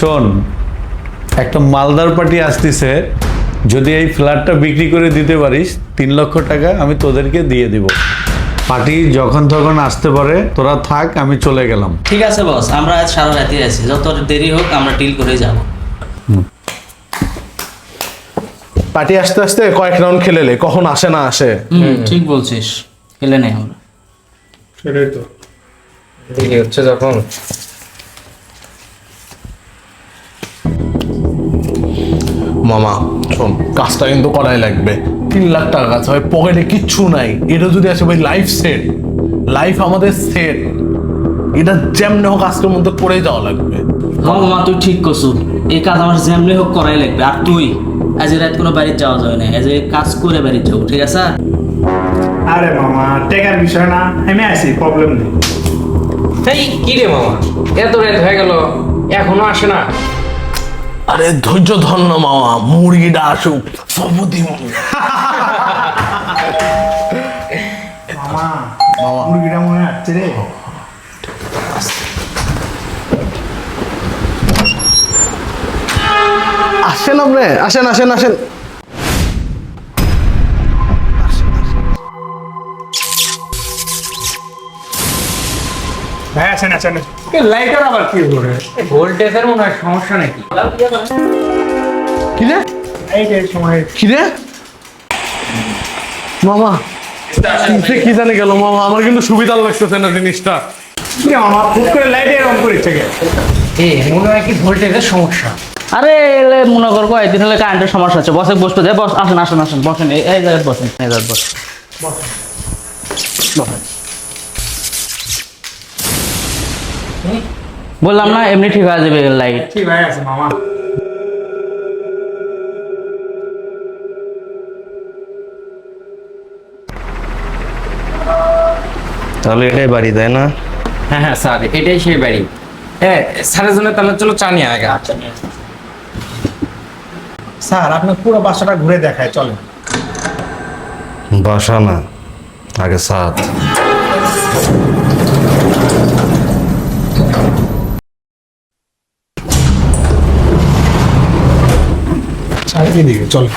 শোন একটা মালদার পার্টি আসতেছে যদি এই ফ্ল্যাটটা বিক্রি করে দিতে পারিস তিন লক্ষ টাকা আমি তোদেরকে দিয়ে দিব। পার্টি যখন তখন আসতে পারে তোরা থাক আমি চলে গেলাম। ঠিক আছে বস আমরা আজ সারা রাতে আছি। যত দেরি হোক আমরা ডিল করে যাব। পার্টি আসতে আসতে কয়েক রাউন্ড খেলেলে কখন আসে না আসে। ঠিক বলছিস। খেলে নেই আমরা। সেটাই তো। দেরি হচ্ছে যখন মামা শোন কাজটা কিন্তু করাই লাগবে। তিন লাখ টাকা কাজ ভাই পকেটে কিচ্ছু নাই। এটা যদি আসে ভাই লাইফ সেট লাইফ আমাদের সেট এটা যেমনি হোক আজকের মধ্যে করেই যাওয়া লাগবে। হ্যাঁ মামা তুই ঠিক করছু। এই কাজ আমার যেমনি হোক করাই লাগবে। আর তুই আজ রাত কোনো বাড়িতে যাওয়া যাবে না। আজ কাজ করে বাড়িতে যাব ঠিক আছে? আরে মামা টেকার বিষয় না। আমি আছি প্রবলেম নেই। এই কি রে মামা? এত রাত হয়ে গেল এখনও আসে না। আরে ধৈর্য ধন্য মামা মুরগিটা আসুক সবুদি মামা মুরগিটা মনে আসছে রে। আসেন আপনি আসেন আসেন আসেন। ভাই আসেন আসেন লাইটার আবার কি করে ভোল্টেজের মনে হয় সমস্যা নাকি? কি রে? এই যে সময়। কি রে? মামা কি জানে গেল মামা আমার কিন্তু সুবিধা লাগতেছে না জিনিসটা। কি রে মামা ফুট করে লাইটে অন করেছে গে এ মনে হয় কি ভোল্টেজের সমস্যা। আরে এলে মনে কর কয়েকদিন হলে কারেন্টের সমস্যা হচ্ছে বসে বসতে দেয় বস আসেন আসেন আসেন বসেন এই জায়গায় বসেন এই জায়গায় বসেন। বললাম না এমনি ঠিক হয়ে যাবে লাইট ঠিক আছে মামা। তাহলে এটাই বাড়ি তাই না? হ্যাঁ হ্যাঁ স্যার এটাই সেই বাড়ি। হ্যাঁ স্যারের জন্য তাহলে চলো চা নিয়ে আগে। স্যার আপনি পুরো বাসাটা ঘুরে দেখায় চলেন। বাসা না আগে সাত। চারিদিকে চলেন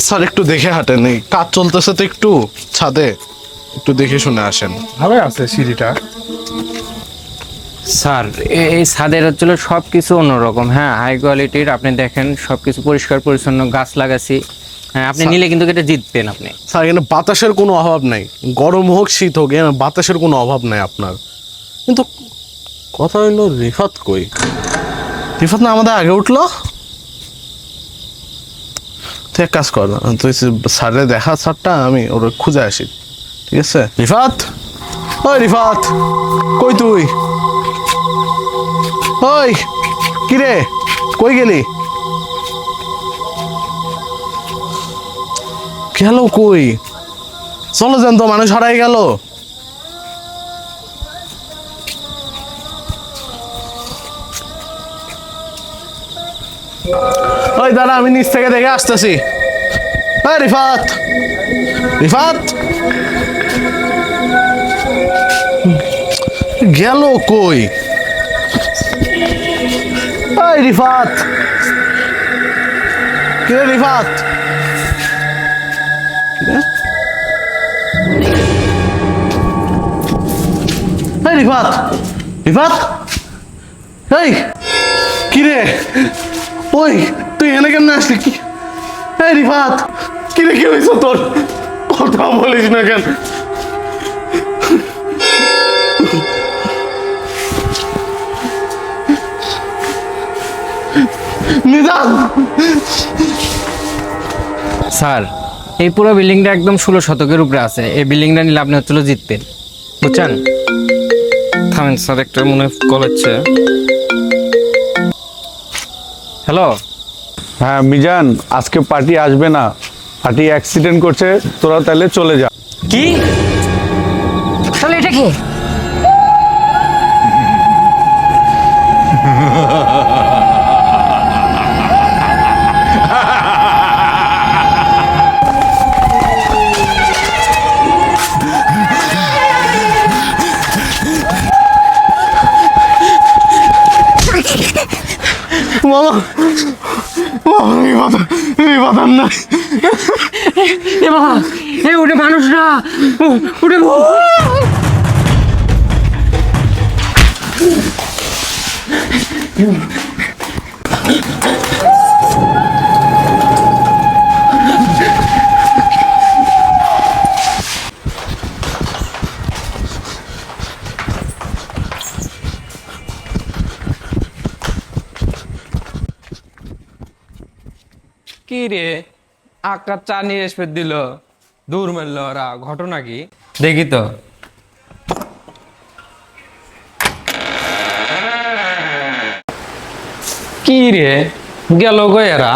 স্যার একটু দেখে হাঁটেন। এই কাজ চলতেছে তো একটু ছাদে। একটু দেখে শুনে আসেন। ভালো আছে সিঁড়িটা। স্যার এ- এই ছাদের হচ্ছিল সব কিছু অন্যরকম। হ্যাঁ হাই কোয়ালিটির আপনি দেখেন সব কিছু পরিষ্কার পরিচ্ছন্ন গাছ লাগাছি হ্যাঁ আপনি নিলে কিন্তু এটা জিতবেন আপনি। স্যার এখানে বাতাসের কোনো অভাব নাই। গরম হোক শীত হোক এখানে বাতাসের কোনো অভাব নাই আপনার। কিন্তু কথা হইল রিফাত কই? রিফাত না আমাদের আগে উঠল? তুই কাজ কর। তুই স্যারের দেখা স্যারটা, আমি ওর খুঁজে আসি। ঠিক আছে? রিফাত? ওই রিফাত, কই তুই? ওই কিরে কই গেলি? গেল কই? চলো যান তো, মানুষ হারাই গেল। ওই দাদা আমি নিচ থেকে দেখে আসতেছি। ওই রিফাত। রিফাত? গেল কই? ওই রিফাত। কে রিফাত? এই রিফাত। রিফাত? এই, কি রে? ওই তুই এনে কেমনে আসলি? কি? এই রিফাত কি রে কি হয়েছে তোর? কথা বলিস না কেন? নিজাম! স্যার এই পুরো বিল্ডিংটা একদম ষোলো শতকের উপরে আছে। এই বিল্ডিংটা নিলে আপনি হচ্ছিল জিতবেন। বুঝছেন? থামেন স্যার একটা মনে কল হচ্ছে। হ্যালো? হ্যাঁ মিজান আজকে পার্টি আসবে না। পার্টি অ্যাক্সিডেন্ট করছে তোরা তাহলে চলে যা। কি? তাহলে এটা কি? মামা রিফাত আর নাই এ বাবা এ ওটা মানুষ না ও- ওটা কি রে? আকার চা নিয়ে এসে দিল। দূর মারল ওরা। ঘটনা কি? দেখি তো। কি রে? গেল গো এরা?